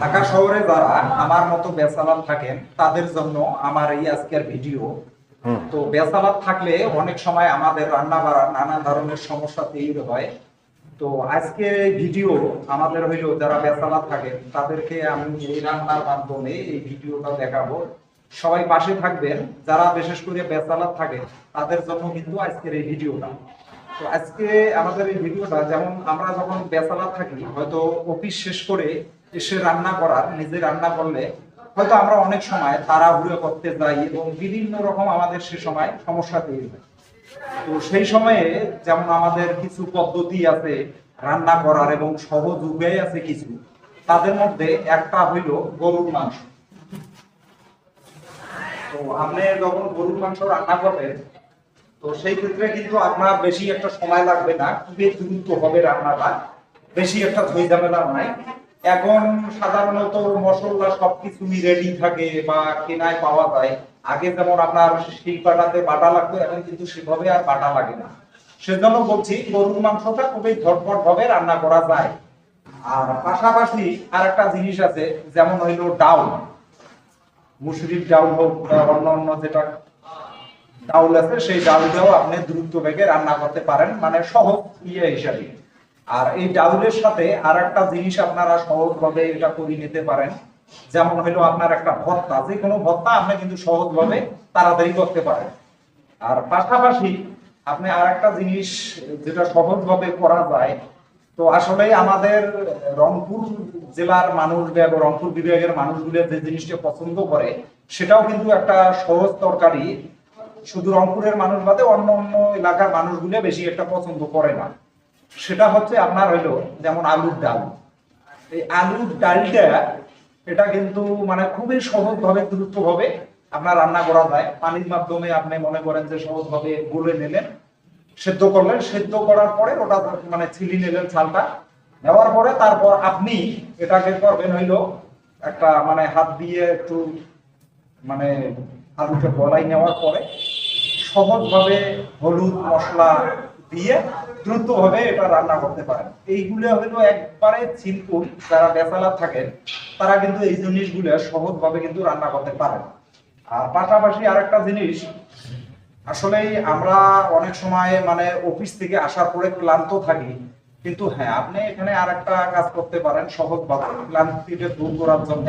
ঢাকা শহরে যারা আমার মতো বেসালাত থাকেন তাদের জন্য আমার এই আজকের ভিডিও। তো বেসালাত থাকলে অনেক সময় আমাদের রান্না বাড়া নানা ধরনের সমস্যা তৈরি হয়। তো আজকে এই ভিডিও আমাদের হইল যারা বেসালাত থাকেন তাদেরকে আমি এই রান্নার মাধ্যমে এই ভিডিওটা দেখাবো। সবাই পাশে থাকবেন যারা বিশেষ করে বেসালাত থাকে তাদের জন্য কিন্তু আজকের এই ভিডিওটা। তো আজকে আমাদের এই ভিডিওটা যেমন আমরা যখন বেসালাত থাকি হয়তো অফিস শেষ করে এসে রান্না করার, নিজে রান্না করলে হয়তো আমরা অনেক সময় তাড়াহুড়ো করতে যাই এবং বিভিন্ন রকম আমাদের সে সময় সমস্যা তৈরি হয়। তো সেই সময়ে যেমন আমাদের কিছু পদ্ধতি আছে রান্না করার এবং সহজ উপায় আছে কিছু, তাদের মধ্যে একটা হইল গরুর মাংস। তো আপনি যখন গরুর মাংস রান্না করবেন, তো সেই ক্ষেত্রে কিন্তু আপনার বেশি একটা সময় লাগবে না, খুবই দ্রুত হবে রান্নাটা, বেশি একটা ধুই ঝামেলা নাই। এখন সাধারণত মশলা সবকিছুই রেডি থাকে বা কেনায় পাওয়া যায়। আগে যেমন আপনার শিলপাটাতে বাটা লাগতো, এখন কিন্তু সেভাবে আর বাটা লাগে না। সেজন্য বলছি, গরুর মাংসটা খুবই ঝটপট ভাবে রান্না করা যায়। আর পাশাপাশি আর একটা জিনিস আছে, যেমন হইল ডাউল। মুসুরির ডাউল হোক বা অন্য অন্য যেটা ডাউল আছে, সেই ডাউলটাও আপনি দ্রুত বেগে রান্না করতে পারেন মানে সহজ ইয়ে হিসাবে। আর এই ডাউলের সাথে আর একটা জিনিস আপনারা সহজভাবে এটা করে নিতে পারেন। যেমন হলো আপনার একটা ভর্তা যে কোনো ভর্তা আপনি কিন্তু সহজভাবে তাড়াতাড়ি করতে পারেন। আর পাশাপাশি আপনি আর একটা জিনিস যেটা সহজভাবে করা যায়, তো আসলে আমাদের রংপুর জেলার মানুষ বা রংপুর বিভাগের মানুষগুলো যে জিনিসটা পছন্দ করে, সেটাও কিন্তু একটা সহজ তরকারি। শুধু রংপুরের মানুষ বাদে অন্য অন্য এলাকার মানুষগুলো বেশি একটা পছন্দ করে না। সেটা হচ্ছে আপনার হইল যেমন আলুর ডাল। এই আলুর ডালটা, এটা কিন্তু মানে খুবই সহজভাবে, দ্রুতভাবে আপনার রান্না করা যায়। পানির মাধ্যমে আপনি মনে করেন যে সহজভাবে গলে নিলেন সেদ্ধ করলেন। সেদ্ধ করার পরে ওটা মানে ছিলি নিলেন চালটা নেওয়ার পরে তারপর আপনি এটাকে করবেন হইল একটা মানে হাত দিয়ে একটু মানে আলুকে গলাই নেওয়ার পরে সহজভাবে হলুদ মশলা দিয়ে দ্রুতভাবে এটা রান্না করতে পারেন। এইগুলো হলো একবারে সিম্পল যারা বেসালা থাকেন, তারা কিন্তু এই জিনিসগুলো সহজভাবে কিন্তু রান্না করতে পারেন। আর পাশাপাশি আরেকটা জিনিস, আসলে আমরা অনেক সময় মানে অফিস থেকে আসার পরে ক্লান্ত থাকি, কিন্তু হ্যাঁ আপনি এখানে আর একটা কাজ করতে পারেন সহজভাবে ক্লান্তিটা দূর করার জন্য।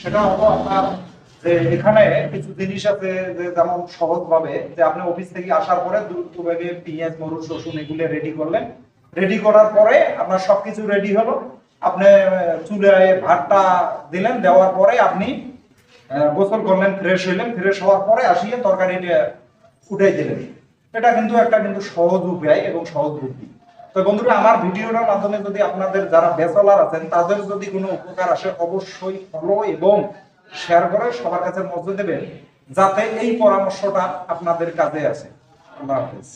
সেটা হলো আপনার যে এখানে কিছু জিনিস আছে যে যেমন সহজভাবে যে আপনি অফিস থেকে আসার পরে দ্রুত বেগে পেঁয়াজ মরুচ রসুন এগুলো রেডি করলেন। রেডি করার পরে আপনার সবকিছু রেডি হলো। আপনি চুলায় ভাতটা দিলেন, দেওয়ার পরে আপনি গোসল করলেন ফ্রেশ হইলেন। ফ্রেশ হওয়ার পরে আসিয়ে তরকারিটা উঠাই দিলেন। এটা কিন্তু একটা কিন্তু সহজ উপায় এবং সহজ বুদ্ধি। তো বন্ধুরা, আমার ভিডিওটার মাধ্যমে যদি আপনাদের যারা বেচলার আছেন, তাদের যদি কোনো উপকার আসে, অবশ্যই ফলো এবং শেয়ার করে সবার কাছে নজর দেবেন যাতে এই পরামর্শটা আপনাদের কাজে আসে। আল্লাহ হাফেজ।